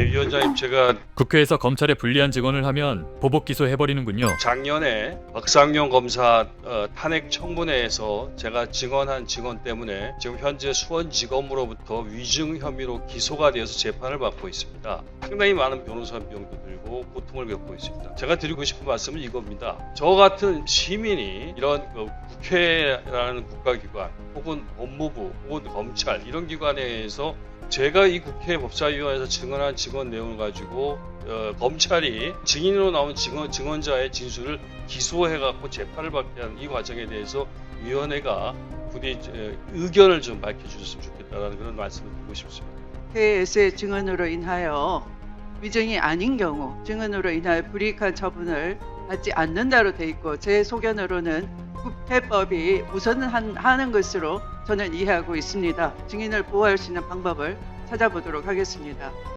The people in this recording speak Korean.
예, 위원장님 제가 국회에서 검찰에 불리한 증언을 하면 보복 기소해버리는군요. 작년에 박상용 검사 어, 탄핵 청문회에서 제가 증언한 증언 때문에 지금 현재 수원지검으로부터 위증 혐의로 기소가 되어서 재판을 받고 있습니다. 상당히 많은 변호사 비용도 들고 고통을 겪고 있습니다. 제가 드리고 싶은 말씀은 이겁니다. 저 같은 시민이 이런 그 국회라는 국가기관 혹은 법무부 혹은 검찰 이런 기관에서 제가 이 국회 법사위원회에서 증언한 증언 내용을 가지고 어, 검찰이 증인으로 나온 증언, 증언자의 진술을 기소해갖고 재판을 받게 하는 이 과정에 대해서 위원회가 부디 에, 의견을 좀 밝혀주셨으면 좋겠다라는 그런 말씀을 드리고 싶습니다. 국회에서의 증언으로 인하여 위증이 아닌 경우 증언으로 인하여 불이익한 처분을 받지 않는다로 돼 있고 제 소견으로는 국회법이 우선은 하는 것으로 저는 이해하고 있습니다. 증인을 보호할 수 있는 방법을 찾아보도록 하겠습니다.